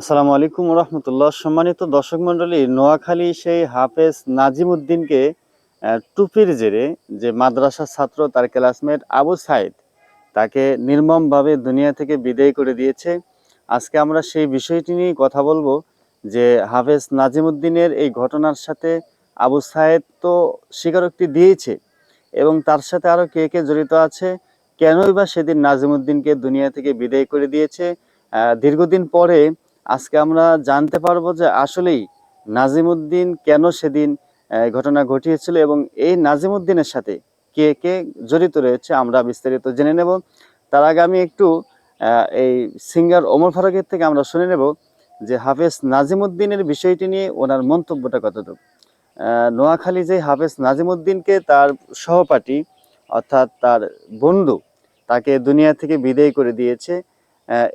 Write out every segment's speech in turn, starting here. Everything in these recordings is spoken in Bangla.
আসসালামু আলাইকুম রহমতুল্লাহ। সম্মানিত দর্শক মণ্ডলী, নোয়াখালী সেই হাফেজ নাজিম উদ্দিনকে টুপির জেরে যে মাদ্রাসার ছাত্র তার ক্লাসমেট আবু সাইদ তাকে নির্মমভাবে দুনিয়া থেকে বিদায় করে দিয়েছে। আজকে আমরা সেই বিষয়টি নিয়ে কথা বলব যে হাফেজ নাজিম উদ্দিনের এই ঘটনার সাথে আবু সাইদ তো স্বীকারোক্তি দিয়েছে এবং তার সাথে আরও কে কে জড়িত আছে, কেনই বা সেদিন নাজিম উদ্দিনকে দুনিয়া থেকে বিদায় করে দিয়েছে। দীর্ঘদিন পরে আজকে আমরা জানতে পারব যে আসলেই নাজিমুদ্দিন কেন সেদিন ঘটনা ঘটিয়েছিল এবং এই নাজিমুদ্দিনের সাথে কে কে জড়িত রয়েছে আমরা বিস্তারিত জেনে নেব। তার আগে আমি একটু এই সিঙ্গার ওমর ফারুকের থেকে আমরা শুনে নেব যে হাফেজ নাজিমুদ্দিনের বিষয়টি নিয়ে ওনার মন্তব্যটা কতটুকু। নোয়াখালী যে হাফেজ নাজিমুদ্দিনকে তার সহপাঠী অর্থাৎ তার বন্ধু তাকে দুনিয়া থেকে বিদায় করে দিয়েছে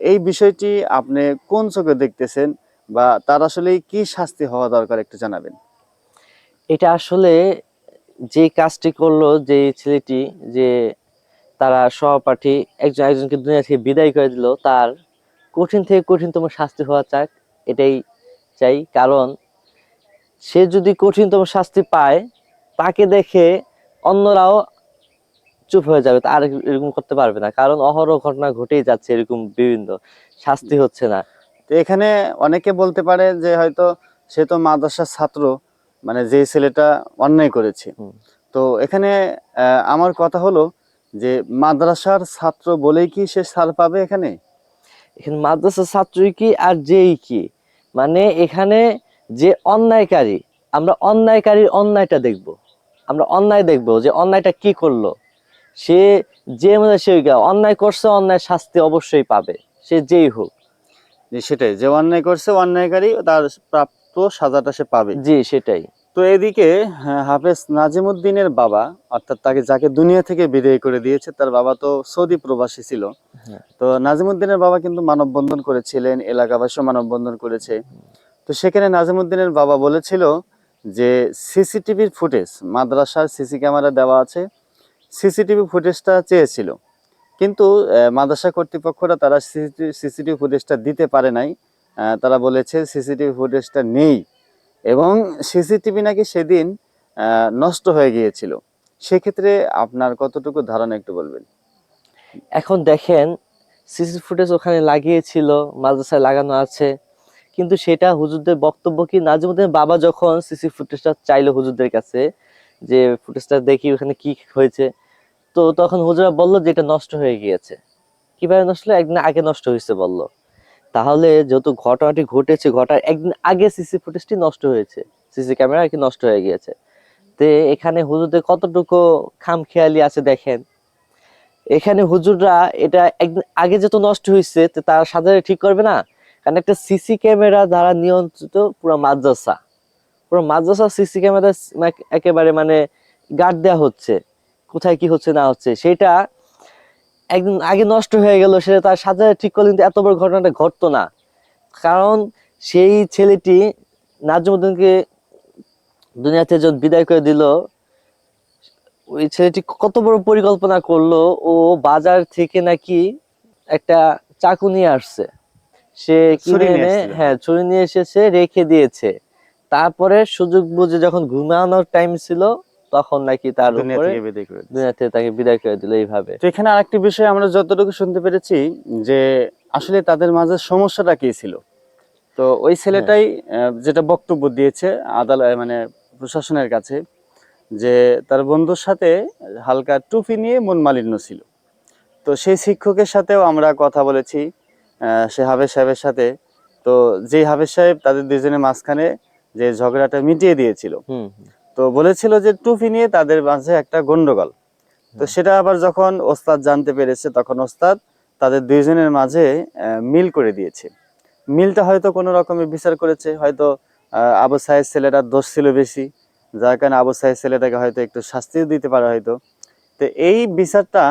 এই বিষয়টি আপনি কোন চোখে দেখতেছেন বা তার আসলে কি শাস্তি হওয়া দরকার একটু জানাবেন। এটা আসলে যে কাজটি করল যে ছেলেটি, যে তারা সহপাঠী একজন একজনকে দুনিয়া থেকে বিদায় করে দিল, তার কঠিন থেকে কঠিনতম শাস্তি হওয়া চাক, এটাই চাই। কারণ সে যদি কঠিনতম শাস্তি পায়, তাকে দেখে অন্যরাও চুপ হয়ে যাবে আর এরকম করতে পারবে না। কারণ অহরহ ঘটনা ঘটেই যাচ্ছে এরকম বিভিন্ন শাস্তি হচ্ছে না। তো এখানে অনেকে বলতে পারে যে হয়তো সে তো মাদ্রাসার ছাত্র মানে যে ছেলেটা অন্যায় করেছে। তো এখানে আমার কথা হলো যে মাদ্রাসার ছাত্র বলেই কি সে সার পাবে এখানে? এখানে মাদ্রাসা ছাত্রই কি আর যেই কি? মানে এখানে যে অন্যায়কারী আমরা অন্যায়কারীর অন্যায়টা দেখব। আমরা অন্যায় দেখব যে অন্যায়টা কি করল। সে যে মানে সে অন্যায় করছে অন্যায় শাস্তি অবশ্যই পাবে। সে যেই হোক। যে সেটাই। যে অন্যায় করছে অন্যায়কারী তার প্রাপ্ত সাজাটা সে পাবে। জি সেটাই। তো এদিকে হ্যাঁ, হাফেজ নাজিমুদ্দিনের বাবা অর্থাৎ তাকে যাকে দুনিয়া থেকে বিদায় করে দিয়েছে তার বাবা তো সৌদি প্রবাসী ছিল। হ্যাঁ। তো নাজিমুদ্দিনের বাবা কিন্তু মানববন্ধন করেছিলেন এলাকাবাসীও মানববন্ধন করেছে। তো সেখানে নাজিমুদ্দিনের বাবা বলেছিল যে সিসিটিভির ফুটেজ মাদ্রাসার সিসি ক্যামেরা দেওয়া আছে। সিসিটিভি ফুটেজটা চেয়েছিল। কিন্তু মাদ্রাসা কর্তৃপক্ষরা তারা সিসিটিভি ফুটেজটা দিতে পারে নাই। তারা বলেছে সিসিটিভি ফুটেজটা নেই এবং সিসিটিভি নাকি সেদিন নষ্ট হয়ে গিয়েছিল। সেক্ষেত্রে আপনার কতটুকু ধারণা একটু বলবেন? এখন দেখেন সিসি ফুটেজ ওখানে লাগিয়েছিল, মাদ্রাসায় লাগানো আছে। কিন্তু সেটা হুজুরদের বক্তব্য কি? নাজিমুদ্দিন বাবা যখন সিসি ফুটেজটা চাইলো হুজুরদের কাছে যে ফুটেজটা দেখি ওখানে কি হয়েছে। তো তখন হুজুরা বলল যে এটা নষ্ট হয়ে গিয়েছে। কীভাবে নষ্ট হলো? একদিন আগে নষ্ট হয়েছে বলল। তাহলে যেহেতু ঘটনাটি ঘটেছে, ঘটার একদিন আগে সিসি ফুটেজটি নষ্ট হয়েছে। সিসি ক্যামেরা আর কি নষ্ট হয়ে গিয়েছে। তে এখানে হুজুরদের কতটুকু খামখেয়ালি আছে দেখেন। এখানে হুজুররা এটা একদিন আগে যেহেতু নষ্ট হয়েছে তারা সাজারে ঠিক করবে না। কারণ একটা সিসি ক্যামেরা দ্বারা নিয়ন্ত্রিত পুরো মাদ্রাসা। পুরো মাদ্রাসা সিসি ক্যামেরা একেবারে মানে গার্ড দেওয়া হচ্ছে। কোথায় কি হচ্ছে না হচ্ছে সেটা একদিন আগে নষ্ট হয়ে গেল সেটা তার সাজারে ঠিক করলে কিন্তু এত বড় ঘটনাটা ঘটতো না। কারণ সেই ছেলেটি নাজমুদ্দিনকে দুনিয়াতে যখন বিদায় করে দিল। ওই ছেলেটি কত বড় পরিকল্পনা করল ও বাজার থেকে নাকি একটা চাকু নিয়ে আসছে। সে কিনে এনে হ্যাঁ ছুরি নিয়ে এসেছে রেখে দিয়েছে। তারপরে সুযোগ বুঝে যখন ঘুমানোর টাইম ছিল তখন নাকি তার দুনিয়া থেকে তাকে বিদায় করে দিল এইভাবে। তো এখানে আরেকটি বিষয় আমরা যতটুকু শুনতে পেরেছি যে আসলে তাদের মাঝে সমস্যাটা কি ছিল? তো ওই ছেলেটাই যেটা বক্তব্য দিয়েছে আদালত মানে প্রশাসনের কাছে যে তার বন্ধুর সাথে হালকা টুপি নিয়ে মন মালিন্য ছিল। তো সেই শিক্ষকের সাথেও আমরা কথা বলেছি আহ, সে হাবেজ সাহেবের সাথে। তো যে হাবেজ সাহেব তাদের দুজনের মাঝখানে যে ঝগড়াটা মিটিয়ে দিয়েছিল। তো বলেছিল যে টুপি নিয়ে তাদের মাঝে একটা গন্ডগোল। তো সেটা আবার যখন ওস্তাদ জানতে পেরেছে তখন ওস্তাদ তাদের দুইজনের মাঝে মিল করে দিয়েছে। মিলটা হয়তো কোনো রকমের বিচার করেছে হয়তো আবু সাহেব ছেলেটার দোষ ছিল বেশি। যার কারণে আবু সাহেব ছেলেটাকে হয়তো একটু শাস্তিও দিতে পারে হয়তো। তো এই বিচারটা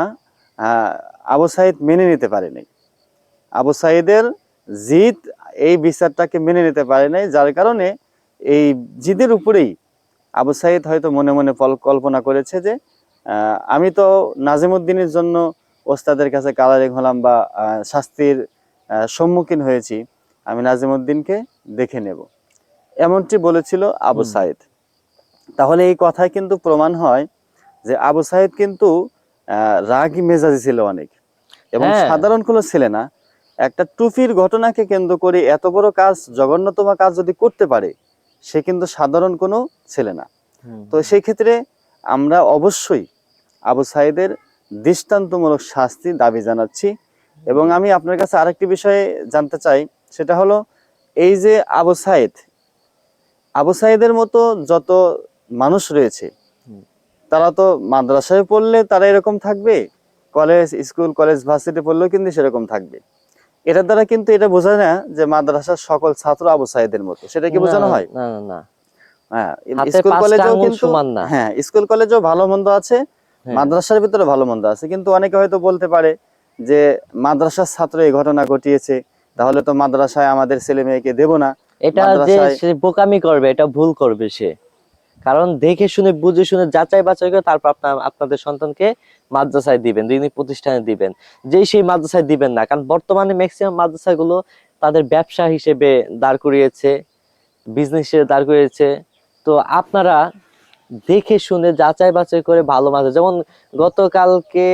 আহ, আবু সাইদ মেনে নিতে পারেনি। আবু সাইদের জিত এই বিচারটাকে মেনে নিতে পারে নাই যার কারণে এই জিদের উপরেই আবু সাইদ হয়তো মনে মনে কল্পনা করেছে যে আমি তো নাজিমুদ্দিনের জন্য ওস্তাদের কাছে কালারিং হলাম বা শাস্তির সম্মুখীন হয়েছি আমি নাজিমুদ্দিনকে দেখে নেব এমনটি বলেছিল আবু। সাইদ তাহলে এই কথায় কিন্তু প্রমাণ হয় যে আবু সাইদ কিন্তু আহ, রাগী মেজাজি ছিল অনেক এবং হ্যাঁ। সাধারণ কোনো ছেলে না একটা টুপির ঘটনাকে কেন্দ্র করে এত বড় কাজ জঘন্যতম কাজ যদি করতে পারে সে কিন্তু সাধারণ কোনো ছেলে না। তো সেই ক্ষেত্রে আমরা অবশ্যই আবু সাইদের দৃষ্টান্তমূলক শাস্তি দাবি জানাচ্ছি এবং আমি আপনার কাছে আরেকটি বিষয়ে জানতে চাই সেটা হলো এই যে আবু সাইদ আবু সাইদের মতো যত মানুষ রয়েছে তারা তো মাদ্রাসায় পড়লে তারা এরকম থাকবে কলেজ স্কুল কলেজ ভার্সিটি পড়লেও কিন্তু সেরকম থাকবে। এটার দ্বারা কিন্তু এটা বোঝায় না যে মাদ্রাসার সকল ছাত্র আবু সাইদের মতো। সেটা কি বোঝানো হয়? না না হ্যাঁ স্কুল পাঁচটা কলেজেও কিন্তু হ্যাঁ স্কুল কলেজেও ভালো মন্দ আছে হ্যাঁ। মাদ্রাসার ভিতরে ভালো মন্দ আছে। কিন্তু অনেকে হয়তো বলতে পারে যে মাদ্রাসার ছাত্র এই ঘটনা ঘটিয়েছে তাহলে তো মাদ্রাসায় আমাদের ছেলে মেয়েকে দেব না। এটা যে বোকামি করবে এটা ভুল করবে সে। কারণ দেখে শুনে, বুঝে শুনে, যাচাই বাছাই করে তারপর আপনার আপনাদের সন্তানকে মাদ্রাসায় দিবেন দিনী প্রতিষ্ঠানে দিবেন। যেই সেই মাদ্রাসায় দিবেন না, কারণ বর্তমানে ম্যাক্সিমাম মাদ্রাসাগুলো তাদের ব্যবসা হিসেবে দাঁড় করিয়েছে বিজনেস হিসেবে দাঁড় করিয়েছে। তো আপনারা দেখে শুনে, যাচাই বাছাই করে ভালো মাদ্রাসা, যেমন গতকালকে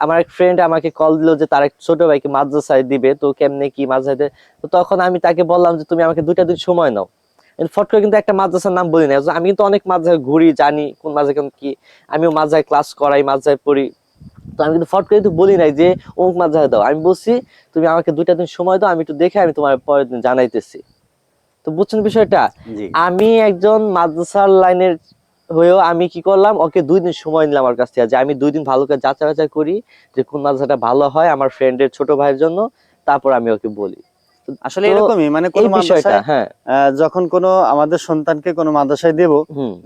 আমার এক ফ্রেন্ড আমাকে কল দিল যে তার এক ছোট ভাইকে মাদ্রাসায় দিবে, তো কেমনে কি মাদ্রাসায়? তো তখন আমি তাকে বললাম যে, তুমি আমাকে দুইটা দিন সময় নাও। ফট করে কিন্তু একটা মাদ্রাসার নাম বলি না আমি কিন্তু অনেক মাদ্রাসায় ঘুরি জানি কোন মাদ্রাসা কেমন কি। আমিও মাদ্রাসায় ক্লাস করাই মাদ্রাসায় পড়ি। তো আমি কিন্তু ফট করে কিন্তু বলি নাই যে অমুক মাদ্রাসায় দাও। আমি বলছি তুমি আমাকে দুইটা দিন সময় দাও আমি একটু দেখে আমি তোমার পরের দিন জানাইতেছি। তো বুঝছেন বিষয়টা? আমি একজন মাদ্রাসার লাইনের হয়েও আমি কি করলাম ওকে দুই দিন সময় নিলাম আমার কাছ থেকে যে আমি দুই দিন ভালো করে যাচাই বাছাই করি যে কোন মাদ্রাসাটা ভালো হয় আমার ফ্রেন্ডের ছোট ভাইয়ের জন্য তারপর আমি ওকে বলি। আসলে এরকমই মানে কোন মাদ্রাসায় হ্যাঁ। যখন কোনো আমাদের সন্তানকে কোনো মাদ্রাসায় দেব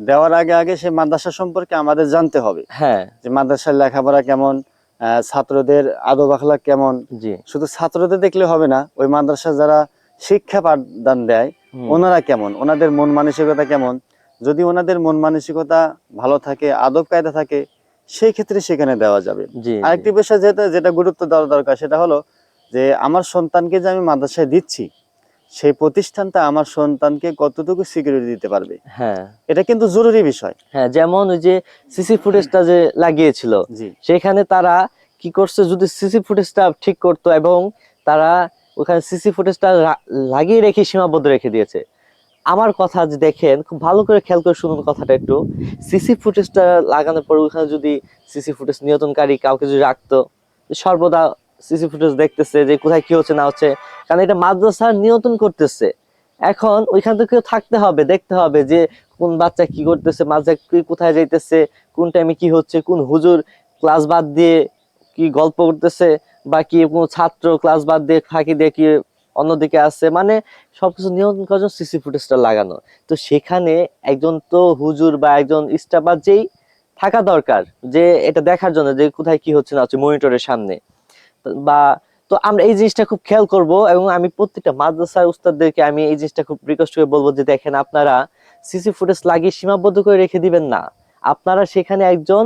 দেওয়ার আগে আগে সেই মাদ্রাসা সম্পর্কে আমাদের জানতে হবে। হ্যাঁ। যে মাদ্রাসার লেখাপড়া কেমন ছাত্রদের আদব আখলাক কেমন। জি। শুধু ছাত্রদের দেখলে হবে না ওই মাদ্রাসা যারা শিক্ষা পাঠদান দেয় ওনারা কেমন? ওনাদের মন মানসিকতা কেমন? যদি ওনাদের মন মানসিকতা ভালো থাকে আদব কায়দা থাকে সেই ক্ষেত্রে সেখানে দেওয়া যাবে। আরেকটি বিষয় যেটা যেটা গুরুত্ব দেওয়া দরকার সেটা হলো যে আমার সন্তানকে যে আমি মাদ্রাসায় দিচ্ছি সেই প্রতিষ্ঠানটা আমার সন্তানকে কতটুকু সিকিউরিটি দিতে পারবে? হ্যাঁ। এটা কিন্তু জরুরি বিষয়। হ্যাঁ যেমন ওই যে সিসি ফুটেজটা যে লাগিয়েছিল জি। সেখানে তারা কি করছে যদি সিসি ফুটেজটা ঠিক করতো এবং তারা ওখানে সিসি ফুটেজটা লাগিয়ে রেখে সীমাবদ্ধ রেখে দিয়েছে। আমার কথা যে দেখেন খুব ভালো করে খেয়াল করে শুনুন কথাটা একটু। সিসি ফুটেজটা লাগানোর পর ওখানে যদি সিসি ফুটেজ নিয়ন্ত্রণকারী কাউকে যদি রাখতো সর্বদা সিসি ফুটেজ দেখতেছে যে কোথায় কি হচ্ছে, না হচ্ছে। কারণ এটা মাদ্রাসার নিয়ন্ত্রণ করতেছে। এখন ওইখান থেকে থাকতে হবে, দেখতে হবে যে কোন বাচ্চা কি করতেছে, মাদ্রাসা কি কোথায় যাইতেছে, কোন টাইমে কি হচ্ছে, কোন হুজুর ক্লাস বাদ দিয়ে কি গল্প করতেছে, বা কি কোনো ছাত্র ক্লাস বাদ দিয়ে ফাঁকি দিয়ে কি অন্যদিকে আছে। মানে সবকিছু নিয়ন্ত্রণ করার জন্য সিসি ফুটেজটা লাগানো। তো সেখানে একজন তো হুজুর বা একজন স্টাফার যেই থাকা দরকার, যে এটা দেখার জন্য যে কোথায় কি হচ্ছে, না হচ্ছে মনিটরের সামনে। বা তো আমরা এই জিনিসটা খুব খেয়াল করব এবং আমি প্রত্যেকটা মাদ্রাসার উস্তাদদেরকে আমি এই জিনিসটা খুব রিকোয়েস্ট করে বলব যে দেখেন আপনারা সিসি ফুটেজ লাগিয়ে সীমাবদ্ধ করে রেখে দিবেন না। আপনারা সেখানে একজন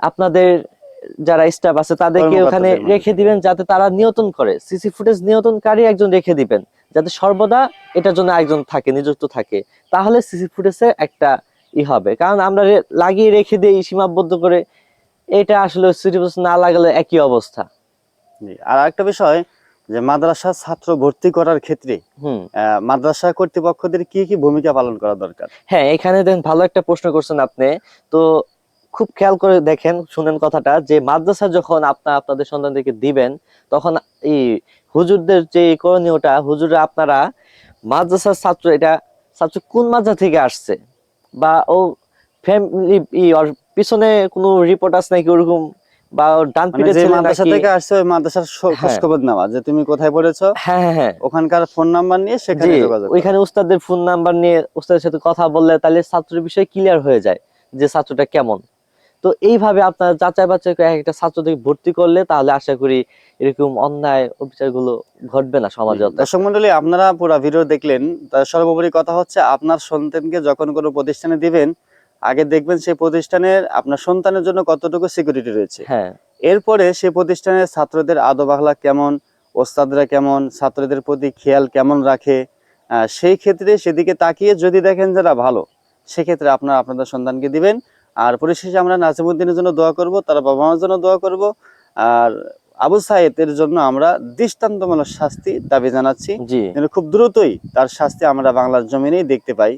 আপনাদের যারা স্টাফ আছে তাদেরকে ওখানে রেখে দিবেন যাতে তারা নিয়ন্ত্রণ করে। সিসি ফুটেজ নিয়ন্ত্রণকারী একজন রেখে দিবেন যাতে সর্বদা এটার জন্য একজন থাকে নিযুক্ত থাকে। তাহলে সিসি ফুটেজের একটা ই হবে। কারণ আমরা লাগিয়ে রেখে দিই সীমাবদ্ধ করে এটা আসলে সিসি ফুটেজ না লাগালে একই অবস্থা। আর একটা বিষয় যে মাদ্রাসা ছাত্র ভর্তি করার ক্ষেত্রে মাদ্রাসা কর্তৃপক্ষদের কি কি ভূমিকা পালন করা দরকার? হ্যাঁ এখানে দেখেন ভালো একটা প্রশ্ন করছেন আপনি। তো খুব খেয়াল করে দেখেন শুনেন কথাটা যে মাদ্রাসা যখন আপনার আপনাদের সন্তানদেরকে দিবেন তখন এই হুজুরদের যে করণীয়টা হুজুররা আপনারা মাদ্রাসার ছাত্র এটা ছাত্র কোন মাদ্রাসা থেকে আসছে? বা ও ফ্যামিলি ওর পিছনে কোনো রিপোর্ট আছে নাকি ওরকম? বা ডান মানে পিঠে যে মাদ্রাসা থেকে আসছে ওই মাদ্রাসার খোঁজ হ্যাঁ। খবর নেওয়া যে তুমি কোথায় পড়েছো হ্যাঁ হ্যাঁ হ্যাঁ। ওখানকার ফোন নাম্বার নিয়ে সেখানে যোগাযোগ ওইখানে উস্তাদের ফোন নাম্বার নিয়ে উস্তাদের সাথে কথা বললে তাহলে ছাত্রের বিষয় ক্লিয়ার হয়ে যায় যে ছাত্রটা কেমন। তো এইভাবে আপনার যাচাই বাছাই করে একটা ছাত্রদেরকে ভর্তি করলে তাহলে আশা করি এরকম অন্যায় অবিচারগুলো ঘটবে না সমাজে। দর্শক মন্ডলী আপনারা পুরো ভিডিও দেখলেন। তার সর্বোপরি কথা হচ্ছে আপনার সন্তানকে যখন কোনো প্রতিষ্ঠানে দিবেন আগে দেখবেন সেই প্রতিষ্ঠানের আপনার সন্তানের জন্য কতটুকু সিকিউরিটি রয়েছে। হ্যাঁ। এরপরে সেই প্রতিষ্ঠানের ছাত্রদের আদব আখলাক কেমন ওস্তাদরা কেমন ছাত্রদের প্রতি খেয়াল কেমন রাখে সেই ক্ষেত্রে সেদিকে তাকিয়ে যদি দেখেন যারা ভালো সেক্ষেত্রে আপনারা আপনাদের সন্তানকে দিবেন। আর পরিশেষে আমরা নাজিমুদ্দিনের জন্য দোয়া করব তার বাবা মার জন্য দোয়া করব। আর আবু সাইদের জন্য আমরা দৃষ্টান্তমূলক শাস্তি দাবি জানাচ্ছি। খুব দ্রুতই তার শাস্তি আমরা বাংলার জমিনেই দেখতে পাই।